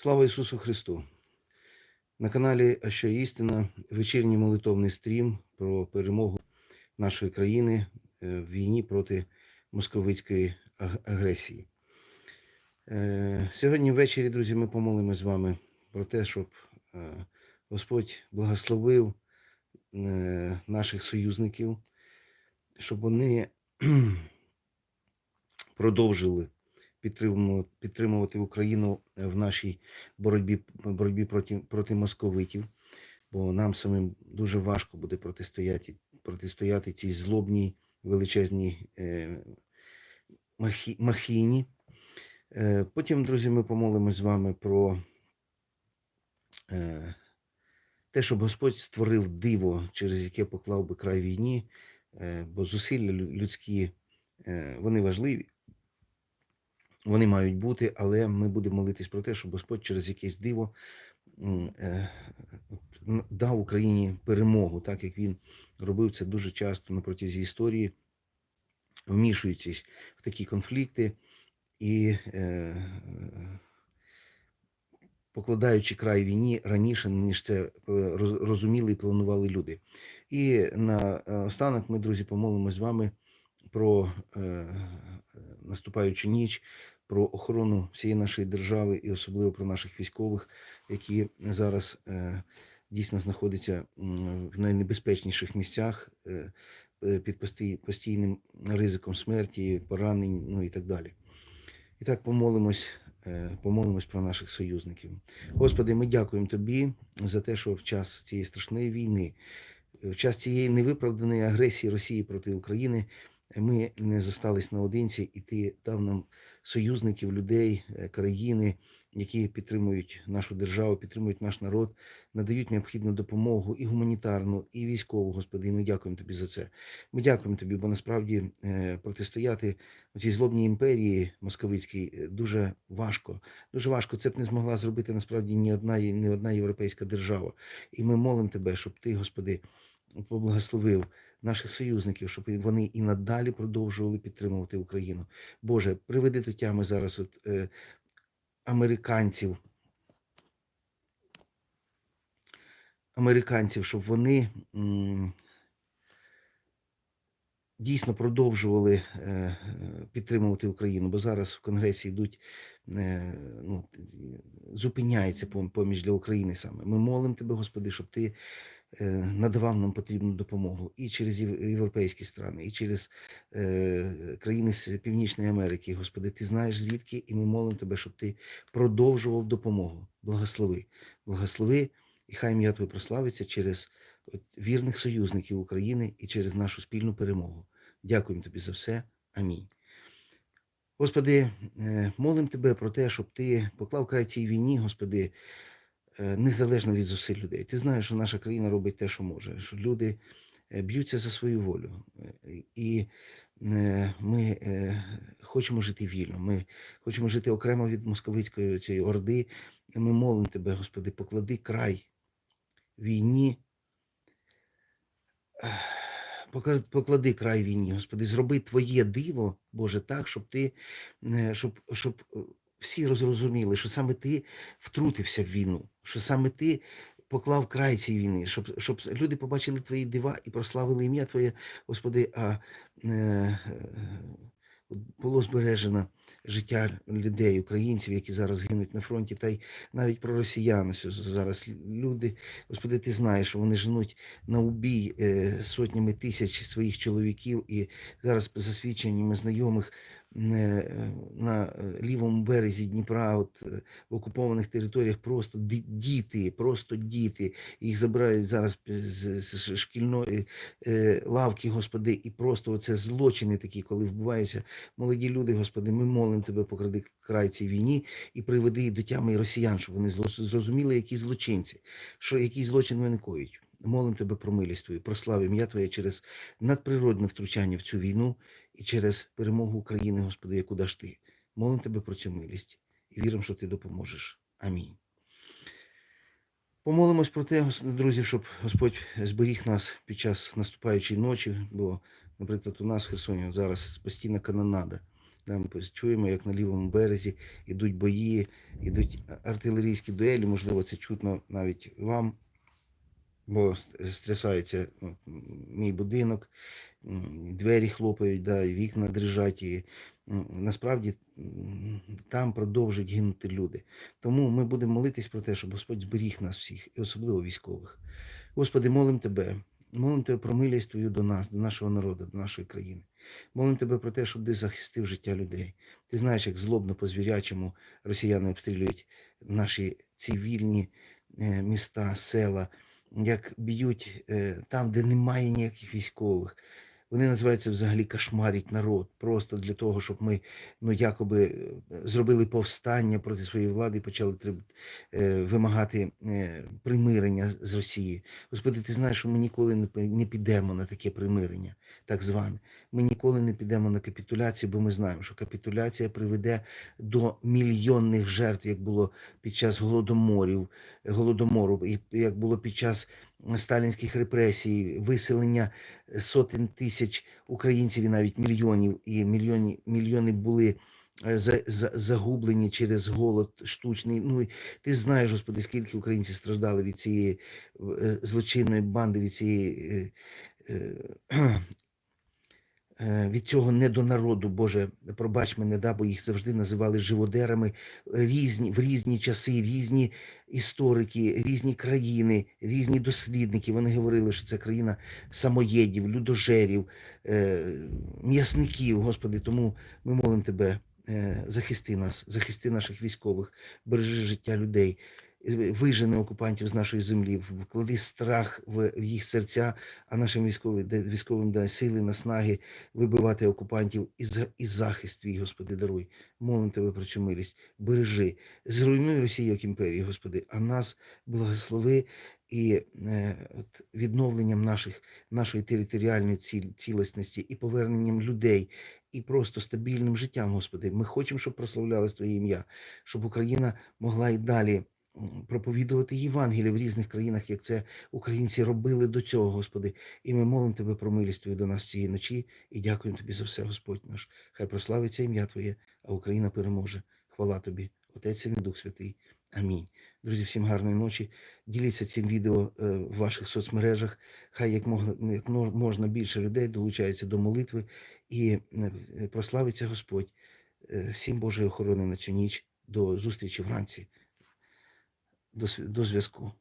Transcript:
Слава Ісусу Христу! На каналі А що істина вечірній молитовний стрім про перемогу нашої країни е, в війні проти московицької агресії. Е, Сьогодні ввечері, друзі, ми помолимося з вами про те, щоб е, Господь благословив наших союзників, щоб вони продовжили підтримувати, Україну в нашій боротьбі, боротьбі проти, проти московитів, бо нам самим дуже важко буде протистояти, протистояти цій злобній величезній е, махі, махіні. Е, потім, друзі, ми помолимось з вами про е, те, щоб Господь створив диво, через яке поклав би край війні, е, бо зусилля людські е, вони важливі, вони мають бути, але ми будемо молитись про те, щоб Господь через якесь диво е, дав Україні перемогу, так як він робив це дуже часто на протязі історії, вмішуючись в такі конфлікти і е, покладаючи край війні раніше, ніж це е, розуміли і планували люди. І на останок ми, друзі, помолимось з вами про наступаючу ніч, про охорону всієї нашої держави і особливо про наших військових, які зараз е, дійсно знаходяться в найнебезпечніших місцях е, під пості- постійним ризиком смерті, поранень, ну і так далі. І так помолимось, е, помолимось про наших союзників. Господи, ми дякуємо Тобі за те, що в час цієї страшної війни, в час цієї невиправданої агресії Росії проти України ми не зостались наодинці, і Ти дав нам союзників, людей, е, країни, які підтримують нашу державу, підтримують наш народ, надають необхідну допомогу і гуманітарну, і військову, Господи. І ми дякуємо Тобі за це. Ми дякуємо Тобі, бо насправді е, протистояти цій злобній імперії московицькій е, дуже важко. Дуже важко. Це б не змогла зробити насправді ні одна ні одна європейська держава. І ми молимо тебе, щоб ти, Господи, поблагословив наших союзників, щоб вони і надалі продовжували підтримувати Україну. Боже, приведи до тями зараз от, е, американців. Американців, щоб вони м, дійсно продовжували е, е, підтримувати Україну, бо зараз в Конгресі йдуть, е, ну, зупиняється пом- поміч для України саме. Ми молимо тебе, Господи, щоб ти надавав нам потрібну допомогу і через європейські страни, і через е, країни з Північної Америки. Господи, ти знаєш звідки, і ми молимо тебе, щоб ти продовжував допомогу. Благослови, благослови, і хай ім'я Твоє прославиться через вірних союзників України і через нашу спільну перемогу. Дякуємо тобі за все. Амінь. Господи, е, молим тебе про те, щоб ти поклав край цій війні, Господи, е, незалежно від зусиль людей. Ти знаєш, що наша країна робить те, що може, що люди е, б'ються за свою волю. Е, І е, ми е, хочемо жити вільно. Ми хочемо жити окремо від московицької цієї орди. Ми молимо тебе, Господи, поклади край війні. Поклади край війні, Господи, зроби Твоє диво, Боже, так, щоб ти, е, щоб, щоб е, всі розрозуміли, що саме ти втрутився в війну, що саме ти поклав край цій війни, щоб, щоб люди побачили твої дива і прославили ім'я Твоє, Господи, а е, е, було збережено життя людей, українців, які зараз гинуть на фронті, та й навіть про росіян зараз люди, Господи, ти знаєш, що вони женуть на убій е, сотнями тисяч своїх чоловіків, і зараз за свідченнями знайомих на е, лівому березі Дніпра, от е, в окупованих територіях, просто ді- діти, просто діти. Їх забирають зараз з, шкільної е, лавки, Господи, і просто оце злочини такі, коли вбиваються молоді люди, Господи. Ми молимо Тебе, покради край цій війні і приведи до тями росіян, щоб вони зрозуміли, які злочинці, що який злочин вони коють. Молим тебе про милість твою, прослав ім'я Твоє через надприродне втручання в цю війну і через перемогу України, Господи, яку даш ти. Молим тебе про цю милість і віримо, що ти допоможеш. Амінь. Помолимось про те, друзі, щоб Господь зберіг нас під час наступаючої ночі, бо, наприклад, у нас в Херсоні зараз постійна канонада. Там чуємо, як на лівому березі ідуть бої, ідуть артилерійські дуелі. Можливо, це чутно навіть вам, бо ст- стрясається ну, мій будинок, двері хлопають, да, і вікна дрижать. І, насправді там продовжують гинути люди. Тому ми будемо молитись про те, щоб Господь зберіг нас всіх, і особливо військових. Господи, молим Тебе, молим Тебе про милість Твою до нас, до нашого народу, до нашої країни. Молим Тебе про те, щоб Ти захистив життя людей. Ти знаєш, як злобно по звірячому росіяни обстрілюють наші цивільні е, міста, села, як б'ють е, там, де немає ніяких військових. Вони називаються взагалі кошмарить народ, просто для того, щоб ми ну якоби е, зробили повстання проти своєї влади і почали е, вимагати е, примирення з Росією. Господи, ти знаєш, що ми ніколи не підемо на таке примирення, так зване. Ми ніколи не підемо на капітуляцію, бо ми знаємо, що капітуляція приведе до мільйонних жертв, як було під час голодоморів, голодомору, як було під час сталінських репресій, виселення сотень тисяч українців і навіть мільйонів, і мільйони, мільйони були е, за, за, загублені через голод штучний. Ну ти знаєш, Господи, скільки українців страждали від цієї е, злочинної банди, від цієї. Е, Від цього недонароду, Боже, пробач мене, да, бо їх завжди називали живодерами різні, в різні часи, різні історики, різні країни, різні дослідники. Вони говорили, що це країна самоєдів, людожерів, е, м'ясників, Господи. Тому ми молимо Тебе, е, захисти нас, захисти наших військових, бережи життя людей. Е, Вижени окупантів з нашої землі, вклади страх в їх серця, а нашим військовим військовим дай сили, наснаги вибивати окупантів і, і захист твій, Господи, даруй. Молим тебе про цю милість. Бережи, зруйнуй Росію як імперію, Господи, а нас благослови і е, от, відновленням наших, нашої територіальної ці- цілісності і поверненням людей, і просто стабільним життям, Господи. Ми хочемо, щоб прославлялось Твоє ім'я, щоб Україна могла і далі. Проповідувати Євангеліє в різних країнах, як це українці робили до цього, Господи. І ми молимо Тебе про милість Твою до нас цієї ночі і дякуємо Тобі за все, Господь наш. Хай прославиться ім'я Твоє, а Україна переможе. Хвала Тобі, Отець і Дух Святий. Амінь. Друзі, всім гарної ночі. Діліться цим відео е, в ваших соцмережах. Хай як можна, як можна більше людей долучається до молитви і е, прославиться Господь. Е, Всім Божої охорони на цю ніч. До зустрічі вранці. До, зв'язку.